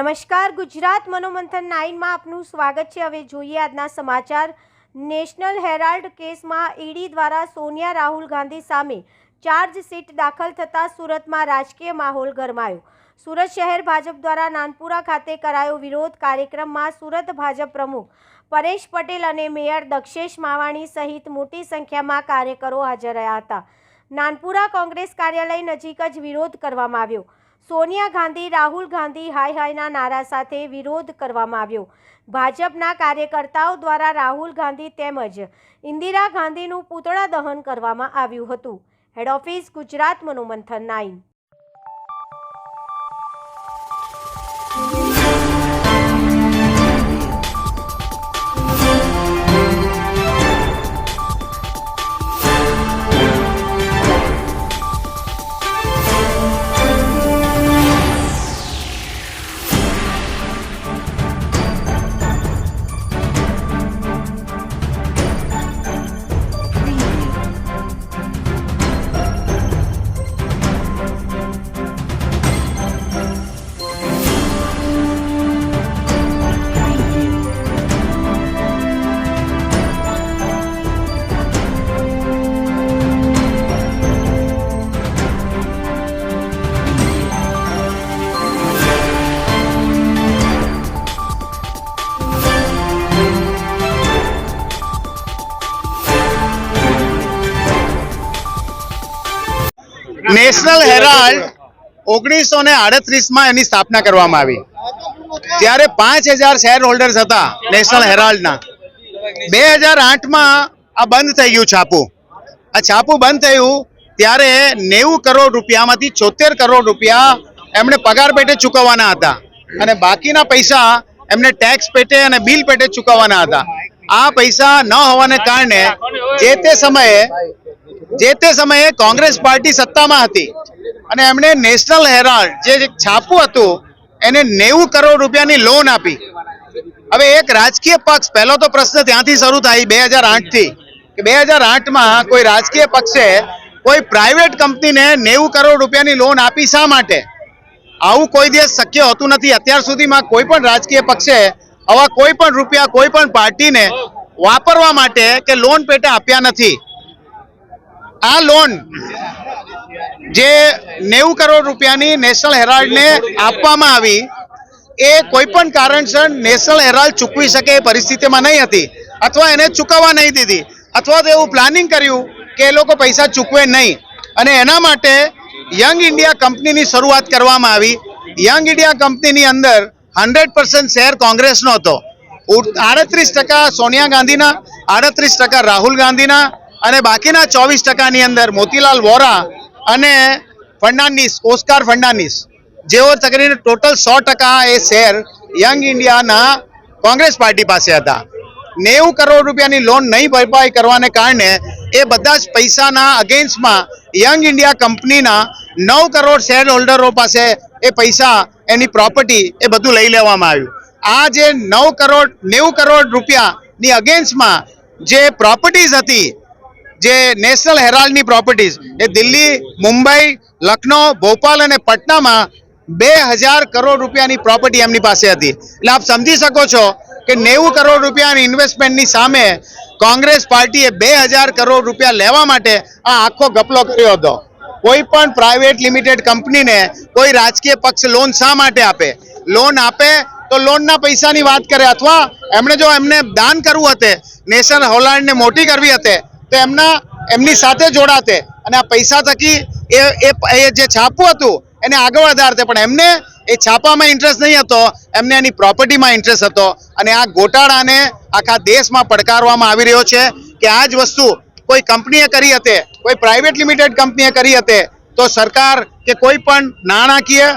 નમસ્કાર, ગુજરાત મનોમંથન નાઇનમાં આપનું સ્વાગત છે. હવે જોઈએ આજના સમાચાર. નેશનલ હેરાલ્ડ કેસમાં ઈડી દ્વારા સોનિયા રાહુલ ગાંધી સામે ચાર્જશીટ દાખલ થતાં સુરતમાં રાજકીય માહોલ ગરમાયો. સુરત શહેર ભાજપ દ્વારા નાનપુરા ખાતે કરાયો વિરોધ કાર્યક્રમમાં સુરત ભાજપ પ્રમુખ પરેશ પટેલ અને મેયર દક્ષેશ માવાણી સહિત મોટી સંખ્યામાં કાર્યકરો હાજર રહ્યા હતા. નાનપુરા કોંગ્રેસ કાર્યાલય નજીક જ વિરોધ કરવામાં આવ્યો. સોનિયા ગાંધી, રાહુલ ગાંધી હાય હાયના નારા સાથે વિરોધ કરવામાં આવ્યો. ભાજપના કાર્યકર્તાઓ દ્વારા રાહુલ ગાંધી તેમજ ઇન્દિરા ગાંધીનું પૂતળા દહન કરવામાં આવ્યું હતું. હેડ ઓફિસ ગુજરાત, મનોમંથન નાઇન. નેશનલ હેરાલ્ડ ઓગણીસો ને આડત્રીસમાં એની સ્થાપના કરવામાં આવી. ત્યારે પાંચ હજાર શેર હોલ્ડર્સ હતા નેશનલ હેરાલ્ડના. બે હજાર આઠમાં આ બંધ થઈ ગયું છાપું. આ છાપું બંધ થયું ત્યારે નેવું કરોડ રૂપિયામાંથી છોતેર કરોડ રૂપિયા એમણે પગાર પેટે ચૂકવવાના હતા. અને બાકીના પૈસા એમને ટેક્સ પેટે અને બિલ પેટે ચૂકવવાના હતા. આ પૈસા ન હોવાને કારણે જે તે સમયે જે તે સમયે કોંગ્રેસ પાર્ટી સત્તામાં હતી. અને એમણે નેશનલ હેરાલ્ડ જે છાપું હતું, એને નેવું કરોડ રૂપિયાની લોન આપી. હવે એક રાજકીય પક્ષ, પહેલો તો પ્રશ્ન ત્યાંથી શરૂ થાય બે હજાર આઠથી, કે બે હજાર આઠમાં કોઈ રાજકીય પક્ષે કોઈ પ્રાઇવેટ કંપનીને નેવું કરોડ રૂપિયાની લોન આપી શા માટે? આવું કોઈ દિવસ શક્ય હોતું નથી. અત્યાર સુધીમાં કોઈ પણ રાજકીય પક્ષે આવા કોઈ પણ રૂપિયા કોઈ પણ પાર્ટીને વાપરવા માટે કે લોન પેટે આપ્યા નથી. આ લોન જે નેવું કરોડ રૂપિયાની નેશનલ હેરાલ્ડને આપવામાં આવી, એ કોઈ પણ કારણસર નેશનલ હેરાલ્ડ ચૂકવી શકે એ પરિસ્થિતિમાં નહીં હતી. અથવા એને ચૂકવવા નહીં દીધી. અથવા તો એવું પ્લાનિંગ કર્યું કે એ લોકો પૈસા ચૂકવે નહીં. અને એના માટે યંગ ઇન્ડિયા કંપનીની શરૂઆત કરવામાં આવી. યંગ ઇન્ડિયા કંપનીની અંદર હંડ્રેડ પર્સન્ટ શેર કોંગ્રેસનો હતો. આડત્રીસ ટકા સોનિયા ગાંધીના, આડત્રીસ ટકા રાહુલ ગાંધીના અને બાકીના ચોવીસ ટકાની અંદર મોતીલાલ વોરા અને ફર્નાન્ડીસ, ઓસ્કાર ફર્નાન્ડીસ. જેઓ તકરીબન ટોટલ સો ટકા એ શેર યંગ ઇન્ડિયાના કોંગ્રેસ પાર્ટી પાસે હતા. નેવું કરોડ રૂપિયાની લોન નહીં ભરપાઈ કરવાને કારણે એ બધા જ પૈસાના અગેન્સ્ટમાં યંગ ઇન્ડિયા કંપનીના નવ કરોડ શેર હોલ્ડરો પાસે એ પૈસા, એની પ્રોપર્ટી એ બધું લઈ લેવામાં આવ્યું. આ જે નવ કરોડ, નેવું કરોડ રૂપિયાની અગેન્સ્ટમાં જે પ્રોપર્ટીઝ હતી જે નેશનલ હેરાલ્ડની પ્રોપર્ટીઝ એ દિલ્હી, મુંબઈ, લખનૌ, ભોપાલ અને પટનામાં બે હજાર કરોડ રૂપિયાની પ્રોપર્ટી એમની પાસે હતી. એટલે આપ સમજી શકો છો કે નેવું કરોડ રૂપિયાની ઇન્વેસ્ટમેન્ટની સામે કોંગ્રેસ પાર્ટીએ બે હજાર કરોડ રૂપિયા લેવા માટે આ આખો ગપલો કર્યો હતો. કોઈ પણ પ્રાઇવેટ લિમિટેડ કંપનીને કોઈ રાજકીય પક્ષ લોન શા માટે આપે? લોન આપે તો લોનના પૈસાની વાત કરે. અથવા એમણે જો એમને દાન કરવું હતે નેશનલ હોલાન્ડને મોટી કરવી હતી તો એમના, એમની સાથે જોડાતે અને આ પૈસા થકી એ એ જે છાપું હતું, એને આગળ વધારતે. પણ એમને એ છાપામાં ઇન્ટરેસ્ટ નહીં હતો, એમને એની પ્રોપર્ટીમાં ઇન્ટરેસ્ટ હતો. અને આ ગોટાળાને આખા દેશમાં પડકારવામાં આવી રહ્યો છે કે આ જ વસ્તુ કોઈ કંપનીએ કરી હતી, કોઈ પ્રાઇવેટ લિમિટેડ કંપનીએ કરી હતી, તો સરકાર કે કોઈ પણ નાણાકીય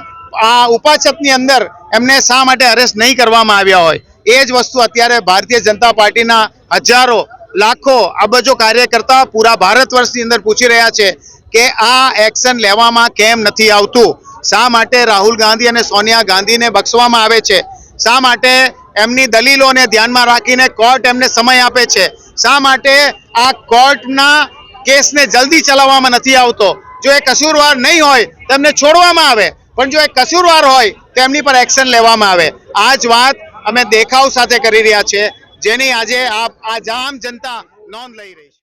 આ ઉપાછતની અંદર એમને શા માટે અરેસ્ટ નહીં કરવામાં આવ્યા હોય? એ જ વસ્તુ અત્યારે ભારતીય જનતા પાર્ટીના હજારો લાખો અબજો કાર્યકર્તા પૂરા ભારત વર્ષની અંદર પૂછી રહ્યા છે કે આ એક્શન લેવામાં કેમ નથી આવતું? શા માટે રાહુલ ગાંધી અને સોનિયા ગાંધીને બક્ષવામાં આવે છે? શા માટે એમની દલીલોને ધ્યાનમાં રાખીને કોર્ટ એમને સમય આપે છે? શા માટે આ કોર્ટના કેસને જલ્દી ચલાવવામાં નથી આવતો? જો એ કસૂરવાર નહીં હોય, તો એમને છોડવામાં આવે. પણ જો એ કસૂરવાર હોય, તો એમની પર એક્શન લેવામાં આવે. આ જ વાત અમે દેખાવ સાથે કરી રહ્યા છીએ. જેની આજે આ જામ જનતા નોંધ લઈ રહી છે.